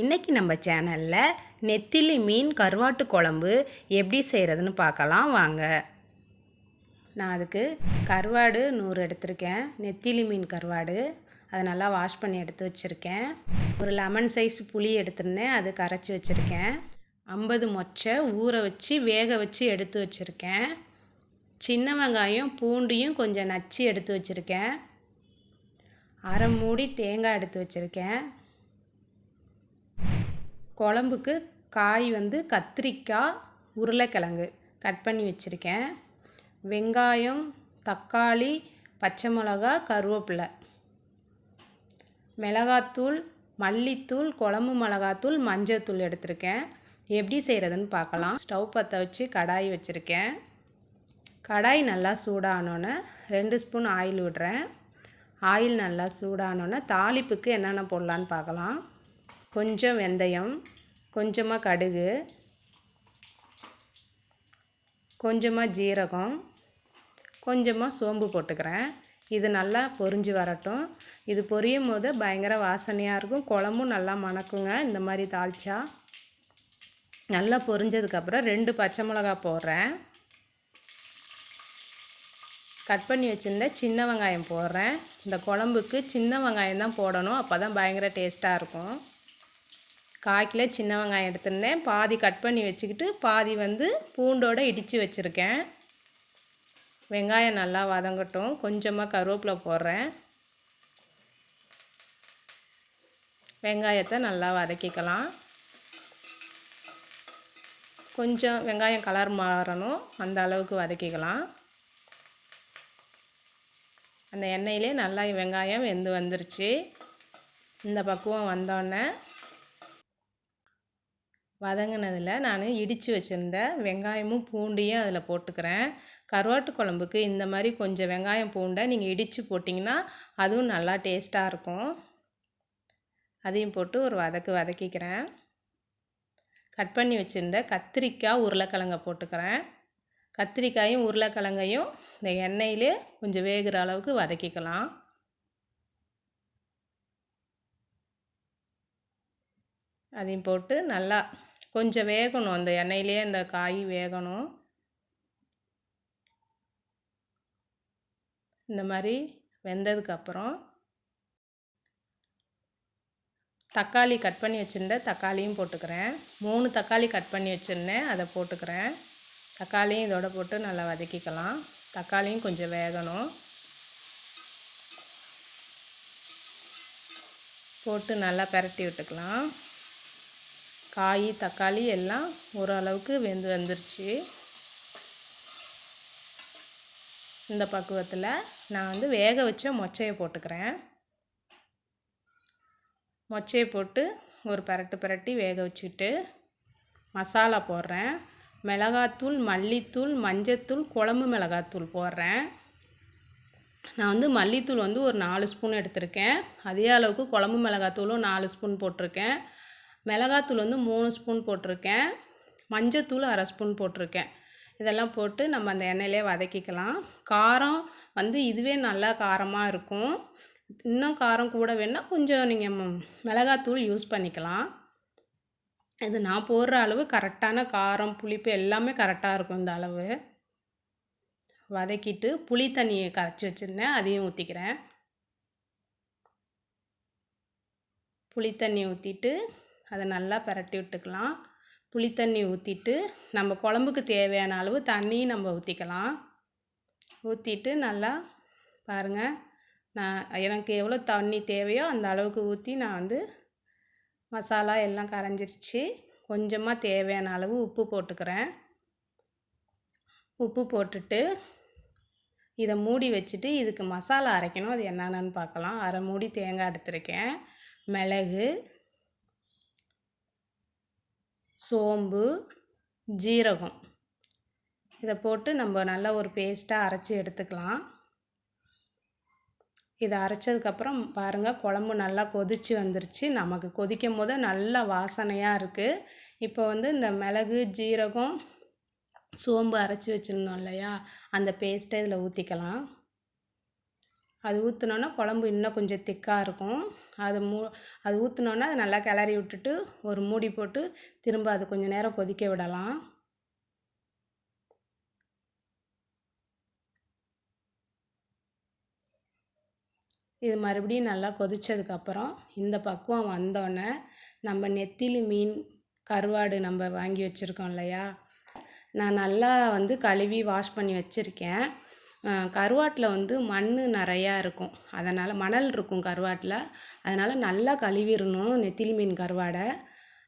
இன்றைக்கி நம்ம சேனலில் நெத்திலி மீன் கருவாட்டு குழம்பு எப்படி செய்கிறதுன்னு பார்க்கலாம் வாங்க. நான் அதுக்கு கருவாடு நூறு எடுத்திருக்கேன். நெத்திலி மீன் கருவாடு அதை நல்லா வாஷ் பண்ணி எடுத்து வச்சுருக்கேன். ஒரு லெமன் சைஸ் புளி எடுத்திருந்தேன் அது கரைச்சி வச்சுருக்கேன். ஐம்பது மொச்சை ஊற வச்சு வேக வச்சு எடுத்து வச்சுருக்கேன். சின்ன வெங்காயம் பூண்டையும் கொஞ்சம் நச்சு எடுத்து வச்சுருக்கேன். அரை மூடி தேங்காய் எடுத்து வச்சுருக்கேன். குழம்புக்கு காய் வந்து கத்திரிக்காய் உருளைக்கிழங்கு கட் பண்ணி வச்சுருக்கேன். வெங்காயம் தக்காளி பச்சை மிளகா கருவேப்பிலை. மிளகாத்தூள் மல்லித்தூள் குழம்பு மிளகாத்தூள் மஞ்சத்தூள் எடுத்திருக்கேன். எப்படி செய்கிறதுன்னு பார்க்கலாம். ஸ்டவ் பற்ற வச்சு கடாய் வச்சுருக்கேன். கடாய் நல்லா சூடானோன்னே ரெண்டு ஸ்பூன் ஆயில் விடுறேன். ஆயில் நல்லா சூடானோன்னே தாளிப்புக்கு என்னென்ன போடலான்னு பார்க்கலாம். கொஞ்சம் வெந்தயம் கொஞ்சமாக கடுகு கொஞ்சமாக ஜீரகம் கொஞ்சமாக சோம்பு போட்டுக்கிறேன். இது நல்லா பொரிஞ்சு வரட்டும். இது பொரியும் போது பயங்கர வாசனையாக இருக்கும். குழம்பும் நல்லா மணக்குங்க. இந்த மாதிரி தாளிச்சா நல்லா பொரிஞ்சதுக்கப்புறம் ரெண்டு பச்சை மிளகா போடுறேன். கட் பண்ணி வச்சுருந்த சின்ன வெங்காயம் போடுறேன். இந்த குழம்புக்கு சின்ன வெங்காயம் தான் போடணும். அப்போ தான் பயங்கர டேஸ்ட்டாக இருக்கும். கால் கிலோ சின்ன வெங்காயம் எடுத்திருந்தேன். பாதி கட் பண்ணி வச்சுக்கிட்டு பாதி வந்து பூண்டோடு இடித்து வச்சுருக்கேன். வெங்காயம் நல்லா வதங்கட்டும். கொஞ்சமாக கருவேப்பிலை போடுறேன். வெங்காயத்தை நல்லா வதக்கிக்கலாம். கொஞ்சம் வெங்காயம் கலர் மாறணும். அந்த அளவுக்கு வதக்கிக்கலாம். அந்த எண்ணெயிலே நல்லா வெங்காயம் வெந்து வந்துருச்சு. இந்த பக்குவம் வந்தோடனே வதங்கினதில் நான் இடித்து வச்சுருந்த வெங்காயமும் பூண்டையும் அதில் போட்டுக்கிறேன். கருவாட்டு குழம்புக்கு இந்த மாதிரி கொஞ்சம் வெங்காயம் பூண்டை நீங்கள் இடித்து போட்டிங்கன்னா அதுவும் நல்லா டேஸ்ட்டாக இருக்கும். அதையும் போட்டு ஒரு வதக்கு வதக்கிக்கிறேன். கட் பண்ணி வச்சுருந்த கத்திரிக்காய் உருளைக்கிழங்கை போட்டுக்கிறேன். கத்திரிக்காயும் உருளைக்கிழங்கையும் இந்த எண்ணெயிலே கொஞ்சம் வேகிற அளவுக்கு வதக்கிக்கலாம். அதையும் போட்டு நல்லா கொஞ்சம் வேகணும். அந்த எண்ணெயிலே அந்த காய் வேகணும். இந்த மாதிரி வெந்ததுக்கப்புறம் தக்காளி கட் பண்ணி வச்சுருந்த தக்காளியும் போட்டுக்கிறேன். மூணு தக்காளி கட் பண்ணி வச்சுருந்தேன். அதை போட்டுக்கிறேன். தக்காளியும் இதோட போட்டு நல்லா வதக்கிக்கலாம். தக்காளியும் கொஞ்சம் வேகணும். போட்டு நல்லா பரட்டி விட்டுக்கலாம். காய் தக்காளி எல்லாம் ஓரளவுக்கு வெந்து வந்துருச்சு. இந்த பக்குவத்தில் நான் வந்து வேக வச்ச மொச்சையை போட்டுக்கிறேன். மொச்சையை போட்டு ஒரு பரட்டு பரட்டி வேக வச்சுட்டு மசாலா போடுறேன். மிளகாத்தூள் மல்லித்தூள் மஞ்சத்தூள் குழம்பு மிளகாத்தூள் போடுறேன். நான் வந்து மல்லித்தூள் வந்து ஒரு நாலு ஸ்பூன் எடுத்திருக்கேன். அதே அளவுக்கு குழம்பு மிளகாத்தூளும் நாலு ஸ்பூன் போட்டிருக்கேன். மிளகாத்தூள் வந்து மூணு ஸ்பூன் போட்டிருக்கேன். மஞ்சத்தூள் அரை ஸ்பூன் போட்டிருக்கேன். இதெல்லாம் போட்டு நம்ம அந்த எண்ணெயிலே வதக்கிக்கலாம். காரம் வந்து இதுவே நல்லா காரமாக இருக்கும். இன்னும் காரம் கூட வேணால் கொஞ்சம் நீங்கள் மிளகாத்தூள் யூஸ் பண்ணிக்கலாம். இது நான் போடுற அளவு கரெக்டான காரம் புளிப்பு எல்லாமே கரெக்டாக இருக்கும் இந்த அளவு. வதக்கிட்டு புளி தண்ணியை கரைச்சி வச்சுருந்தேன். அதையும் ஊற்றிக்கிறேன் புளி தண்ணி ஊற்றிட்டு அதை நல்லா பரட்டி விட்டுக்கலாம். புளி தண்ணி ஊற்றிட்டு நம்ம குழம்புக்கு தேவையான அளவு தண்ணி நம்ம ஊற்றிக்கலாம் ஊற்றிட்டு நல்லா பாருங்கள் நான் எனக்கு எவ்வளோ தண்ணி தேவையோ அந்த அளவுக்கு ஊற்றி நான் வந்து மசாலா எல்லாம் கரைஞ்சிருச்சு. கொஞ்சமாக தேவையான அளவு உப்பு போட்டுக்கிறேன். உப்பு போட்டுட்டு இதை மூடி வச்சுட்டு இதுக்கு மசாலா அரைக்கணும். அது என்னென்னு பார்க்கலாம். அரை மூடி தேங்காய் எடுத்திருக்கேன். மிளகு சோம்பு ஜீரகம். இதை போட்டு நம்ம நல்லா ஒரு பேஸ்ட்டாக அரைச்சி எடுத்துக்கலாம். இதை அரைச்சதுக்கப்புறம் பாருங்கள் குழம்பு நல்லா கொதித்து வந்துருச்சு. நமக்கு கொதிக்கும் போது நல்ல வாசனையாக இருக்குது இப்போ வந்து இந்த மிளகு ஜீரகம் சோம்பு அரைச்சி வச்சுருந்தோம் இல்லையா? அந்த பேஸ்ட்டை இதில் ஊற்றிக்கலாம் அது ஊற்றுனோன்னா குழம்பு இன்னும் கொஞ்சம் திக்காக இருக்கும். அது மூ அது ஊற்றுனோன்னா அது நல்லா கிளறி விட்டுட்டு ஒரு மூடி போட்டு திரும்ப அது கொஞ்சம் நேரம் கொதிக்க விடலாம். இது மறுபடியும் நல்லா கொதித்ததுக்கப்புறம் இந்த பக்குவம் வந்தோடனே நம்ம நெத்திலி மீன் கருவாடு நம்ம வாங்கி வச்சுருக்கோம் இல்லையா? நான் நல்லா வந்து கழுவி வாஷ் பண்ணி வச்சுருக்கேன். கருவாட்டில் வந்து மண் நிறையா இருக்கும். அதனால் மணல் இருக்கும் கருவாட்டில். அதனால் நல்லா கழுவிடணும் நெத்திலி மீன் கருவாடை.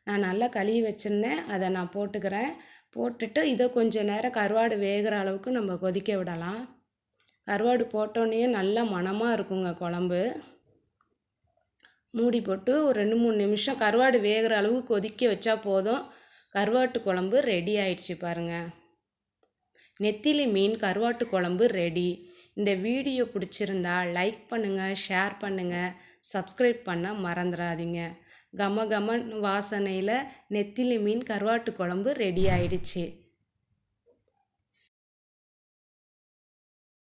நான் நல்லா கழுவி வச்சுருந்தேன். அதை நான் போட்டுக்கிறேன். போட்டுட்டு இதை கொஞ்சம் நேரம் கருவாடு வேகிற அளவுக்கு நம்ம கொதிக்க விடலாம். கருவாடு போட்டோன்னே நல்லா மணமாக இருக்குங்க குழம்பு. மூடி போட்டு ஒரு ரெண்டு மூணு நிமிஷம் கருவாடு வேகிற அளவுக்கு கொதிக்க வச்சா போதும். கருவாட்டு குழம்பு ரெடி ஆயிடுச்சு பாருங்கள் நெத்திலி மீன் கருவாட்டு குழம்பு ரெடி இந்த வீடியோ பிடிச்சிருந்தா லைக் பண்ணுங்கள் ஷேர் பண்ணுங்கள் சப்ஸ்கிரைப் பண்ண மறந்துடாதீங்க கம கமன் வாசனையில் நெத்திலி மீன் கருவாட்டு குழம்பு ரெடி ஆயிடுச்சு.